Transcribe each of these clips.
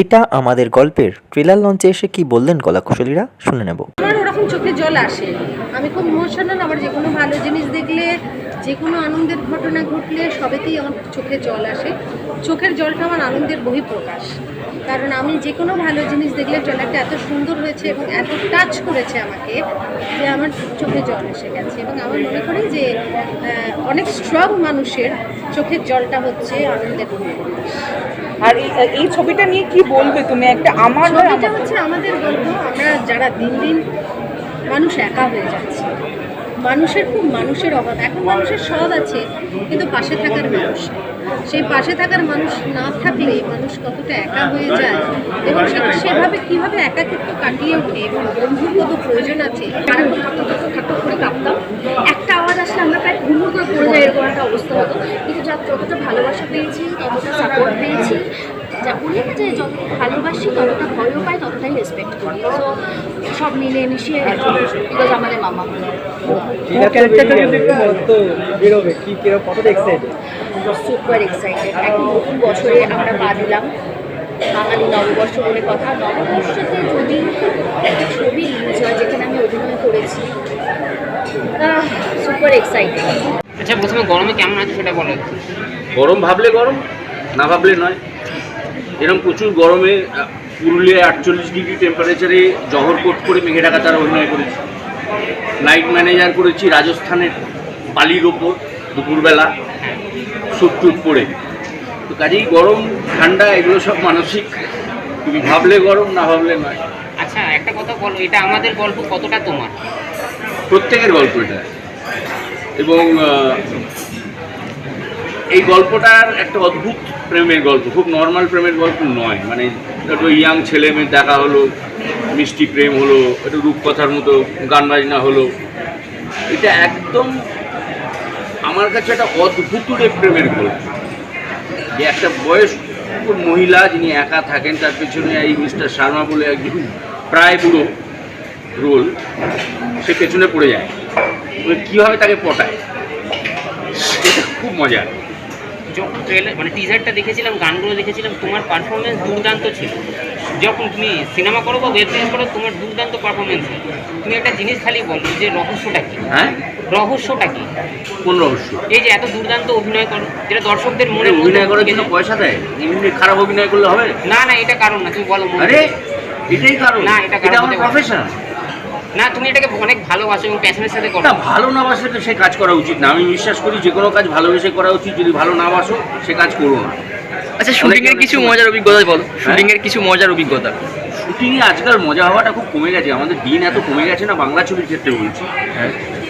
এটা আমাদের গল্পের ট্রেলার লঞ্চে এসে কি বললেন কলাকুশলীরা? শুনে নেব। আমার ওরকম চোখে জল আসে। আমি খুব ইমোশনাল আমার যে কোনো ভালো জিনিস দেখলে, যে কোনো আনন্দের ঘটনা ঘটলে সবেতেই আমার চোখে জল আসে। চোখের জলটা আমার আনন্দের বহিঃপ্রকাশ। কারণ আমি যে কোনো ভালো জিনিস দেখলে ট্রেলারটা এত সুন্দর হয়েছে এবং এত টাচ করেছে আমাকে যে আমার চোখে জল এসে গেছে। এবং আমার মনে করি যে অনেক স্ট্রং মানুষের চোখের জলটা হচ্ছে আনন্দের বহিঃপ্রকাশ। আর এই ছবিটা নিয়ে কি বলবে তুমি? একটা আমার ছবিটা হচ্ছে আমাদের গল্প। আমরা যারা দিন দিন মানুষ একা হয়ে যাচ্ছে মানুষের খুব মানুষের অভাব। এখন মানুষের সৎ আছে কিন্তু পাশে থাকার মানুষ। সেই পাশে থাকার মানুষ না থাকলে মানুষ কতটা একা হয়ে যায় এবং সেটা সেভাবে কীভাবে একাকিত্ব কাটিয়ে ওঠে এবং বন্ধুর কত প্রয়োজন আছে ঠাট্টা করে কাঁপতাম একটা আওয়াজ আসলে আমরা প্রায় ঘুমুর করে পড়ে যাই অবস্থা হতো কিন্তু যা যতটা ভালোবাসা পেয়েছি ততটা সাপোর্ট পেয়েছি যা বলি না যে যতটা ভালোবাসি ততটা ভয়ও পাই ততটাই রেসপেক্ট করি। তো সব মিলে মিশিয়ে বিকজ আমাদের মামা। সুপার এক্সাইটেড এখন নতুন বছরে আমরা পা দিলাম। বাঙালি নববর্ষ বলে কথা। নববর্ষতে যদি একটা ছবি রিলিজ হয় যেখানে আমি অভিনয় করেছি সুপার এক্সাইটেড আচ্ছা প্রথমে গরমে কেমন আছে সেটা বলো। গরম ভাবলে গরম না ভাবলে নয়। এরকম প্রচুর গরমে পুরুলিয়ায় আটচল্লিশ ডিগ্রি টেম্পারেচারে জহর কোট করে মেঘে ঢাকা তারা অভিনয় করেছি। নাইট ম্যানেজার করেছি রাজস্থানের বালির ওপর দুপুরবেলা স্যুট টুট পরে। তো কাজেই গরম ঠান্ডা এগুলো সব মানসিক। তুমি ভাবলে গরম না ভাবলে নয়। আচ্ছা একটা কথা বলো এটা আমাদের গল্প কতটা তোমার? প্রত্যেকের গল্প এটা। এবং এই গল্পটার একটা অদ্ভুত প্রেমের গল্প, খুব নর্মাল প্রেমের গল্প নয়। মানে একটু ইয়াং ছেলে মেয়ে দেখা হলো, মিষ্টি প্রেম হলো, একটু রূপকথার মতো গান বাজনা হলো। এটা একদম আমার কাছে একটা অদ্ভুত প্রেমের গল্প। যে একটা বয়স্ক মহিলা যিনি একা থাকেন, তার পেছনে এই মিস্টার শর্মা বলে একজন প্রায় বুড়ো রোল, সে পেছনে পড়ে যায়। কীভাবে তাকে পটায়? এটা খুব মজার যখন ট্রেলার মানে টিজারটা দেখেছিলাম গানগুলো দেখেছিলাম তোমার পারফরমেন্স দুর্দান্ত ছিল। যখন তুমি সিনেমা করো বা ওয়েব সিরিজ করো তোমার দুর্দান্ত পারফরমেন্স তুমি একটা জিনিস খালি বলো যে রহস্যটা কি? হ্যাঁ? রহস্যটা কি? কোন রহস্য? এই যে এত দুর্দান্ত অভিনয় করো যেটা দর্শকদের মনে অভিনয় করার জন্য পয়সা দেয়। এমনি খারাপ অভিনয় করলে হবে? না না এটা কারণ না তুমি বলো আরে এটাই কারণ। না, এটা কারণ এটা আমার হতে পারে। প্রফেশন না তুমি এটাকে অনেক ভালোবাসো এবং প্যাশনের সাথে করো। না ভালো না বাসলে তো সে কাজ করা উচিত না। আমি বিশ্বাস করি যে কোনো কাজ ভালোবেসে করা উচিত। যদি ভালো না বাসো সে কাজ করো না। আচ্ছা শুটিং এর কিছু মজার অভিজ্ঞতা বলো। শুটিং এর কিছু মজার অভিজ্ঞতা। শুটিংয়ে আজকাল মজা হওয়াটা খুব কমে গেছে। আমাদের দিন এত কমে গেছে না বাংলা ছবির ক্ষেত্রে বলছি।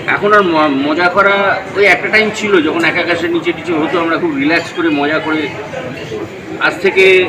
এখন আর ম- মজা করা ওই একটা টাইম ছিল যখন এক আকাশের নিচে টিচে হতো আমরা খুব রিল্যাক্স করে মজা করে আজ থেকে